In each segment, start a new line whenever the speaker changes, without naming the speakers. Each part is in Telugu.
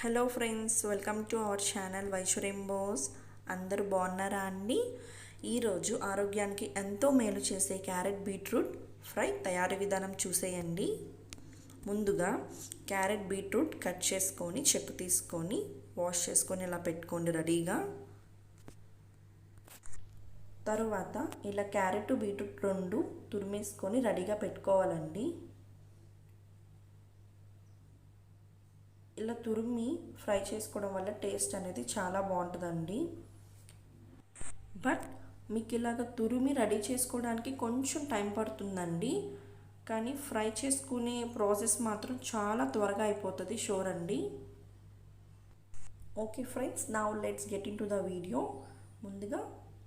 Hello friends welcome to our channel వైషురెంబోస్ అందరూ బాగున్నారా అండి? ఈరోజు ఆరోగ్యానికి ఎంతో మేలు చేసే క్యారెట్ బీట్రూట్ ఫ్రై తయారీ విధానం చూసేయండి. ముందుగా క్యారెట్ బీట్రూట్ కట్ చేసుకొని చెక్కు తీసుకొని వాష్ చేసుకొని ఇలా పెట్టుకోండి రెడీగా. తరువాత ఇలా క్యారెట్ బీట్రూట్ రెండు తురిమేసుకొని రెడీగా పెట్టుకోవాలండి. ఇలా తురిమి ఫ్రై చేసుకోవడం వల్ల టేస్ట్ అనేది చాలా బాగుంటుందండి. బట్ మీకు ఇలాగ తురిమి రెడీ చేసుకోవడానికి కొంచెం టైం పడుతుందండి. కానీ ఫ్రై చేసుకునే ప్రాసెస్ మాత్రం చాలా త్వరగా అయిపోతుంది షోర్ అండి ఓకే ఫ్రెండ్స్ నా let's get into the video ముందుగా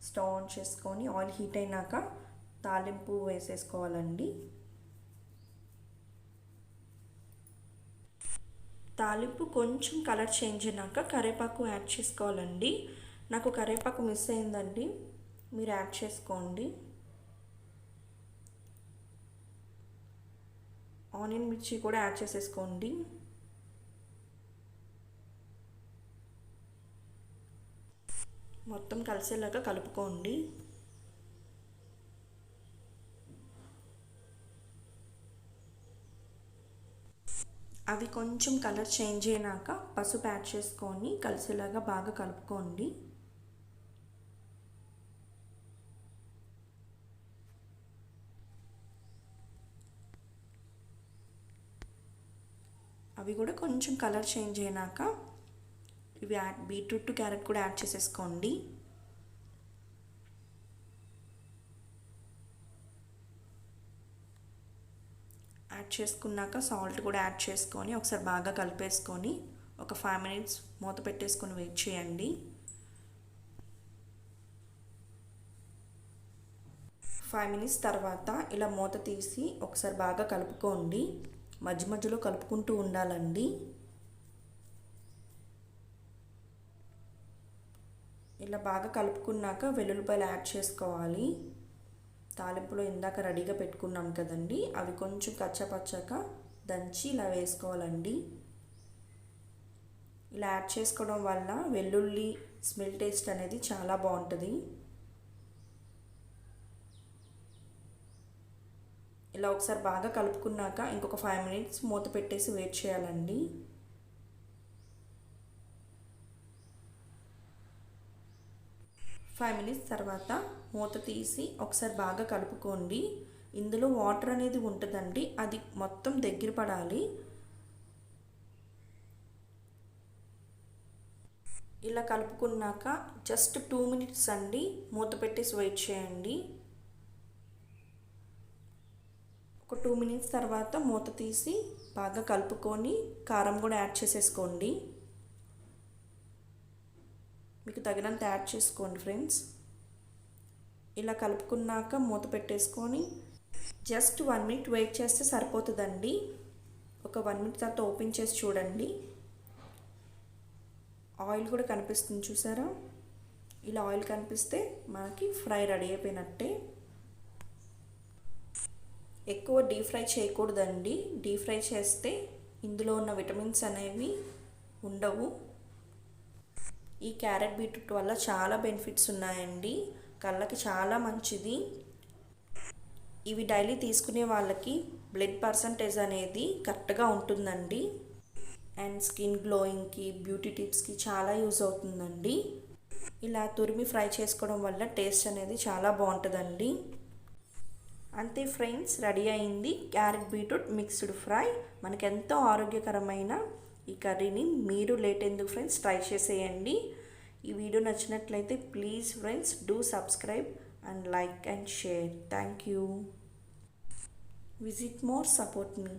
స్టవ్ ఆన్ చేసుకొని ఆయిల్ హీట్ అయినాక తాలింపు వేసేసుకోవాలండి. తాలింపు కొంచెం కలర్ చేంజ్ అయినాక కరేపాకు యాడ్ చేసుకోవాలండి. నాకు కరివేపాకు మిస్ అయిందండి. మీరు యాడ్ చేసుకోండి. ఆనియన్ మిర్చి కూడా యాడ్ చేసేసుకోండి. మొత్తం కలిసేలాగా కలుపుకోండి. అవి కొంచెం కలర్ చేంజ్ అయినాక పసుపు యాడ్ చేసుకొని కలిసేలాగా బాగా కలుపుకోండి. అవి కూడా కొంచెం కలర్ చేంజ్ అయినాక ఇవి యాడ్ బీట్రూట్ క్యారెట్ కూడా యాడ్ చేసేసుకోండి. యాడ్ చేసుకున్నాక సాల్ట్ కూడా యాడ్ చేసుకొని ఒకసారి బాగా కలిపేసుకొని ఒక ఫైవ్ మినిట్స్ మూత పెట్టేసుకొని వెయిట్ చేయండి. ఫైవ్ మినిట్స్ తర్వాత ఇలా మూత తీసి ఒకసారి బాగా కలుపుకోండి. మధ్య మధ్యలో కలుపుకుంటూ ఉండాలండి. ఇలా బాగా కలుపుకున్నాక వెల్లుల్లిపాయలు యాడ్ చేసుకోవాలి. తాలింపులో ఇందాక రెడీగా పెట్టుకున్నాం కదండి. అవి కొంచెం కచ్చపచ్చక దంచి ఇలా వేసుకోవాలండి. ఇలా యాడ్ చేసుకోవడం వల్ల వెల్లుల్లి స్మెల్ టేస్ట్ అనేది చాలా బాగుంటుంది. ఇలా ఒకసారి బాగా కలుపుకున్నాక ఇంకొక ఫైవ్ మినిట్స్ మూత పెట్టేసి వెయిట్ చేయాలండి. ఫైవ్ మినిట్స్ తర్వాత మూత తీసి ఒకసారి బాగా కలుపుకోండి. ఇందులో వాటర్ అనేది ఉంటుందండి. అది మొత్తం దగ్గర పడాలి. ఇలా కలుపుకున్నాక జస్ట్ టూ మినిట్స్ అండి. మూత పెట్టేసి వెయిట్ చేయండి. ఒక టూ మినిట్స్ తర్వాత మూత తీసి బాగా కలుపుకొని కారం కూడా యాడ్ చేసేసుకోండి. మీకు తగినంత యాడ్ చేసుకోండి ఫ్రెండ్స్. ఇలా కలుపుకున్నాక మూత పెట్టేసుకొని జస్ట్ వన్ మినిట్ వెయిట్ చేస్తే సరిపోతుందండి. ఒక వన్ మినిట్ తర్వాత ఓపెన్ చేసి చూడండి. ఆయిల్ కూడా కనిపిస్తుంది చూసారా? ఇలా ఆయిల్ కనిపిస్తే మనకి ఫ్రై రెడీ అయిపోయినట్టే. ఎక్కువ డీప్ ఫ్రై చేయకూడదండి. డీప్ ఫ్రై చేస్తే ఇందులో ఉన్న విటమిన్స్ అనేవి ఉండవు. ఈ క్యారెట్ బీట్రూట్ వల్ల చాలా బెనిఫిట్స్ ఉన్నాయండి. కళ్ళకి చాలా మంచిది. ఇవి డైలీ తీసుకునే వాళ్ళకి బ్లడ్ పర్సంటేజ్ అనేది కరెక్ట్గా ఉంటుందండి. అండ్ స్కిన్ గ్లోయింగ్కి బ్యూటీ టిప్స్కి చాలా యూజ్ అవుతుందండి. ఇలా తురిమి ఫ్రై చేసుకోవడం వల్ల టేస్ట్ అనేది చాలా బాగుంటుందండి. అంతే ఫ్రెండ్స్ రెడీ అయింది క్యారెట్ బీట్రూట్ మిక్స్డ్ ఫ్రై. మనకెంతో ఆరోగ్యకరమైన ఈ కర్రీని మీరు లేట్ ఎందుకు ఫ్రెండ్స్? ట్రై చేసేయండి. ఈ వీడియో నచ్చినట్లయితే please friends do subscribe and like and share. Thank you. Visit more support me.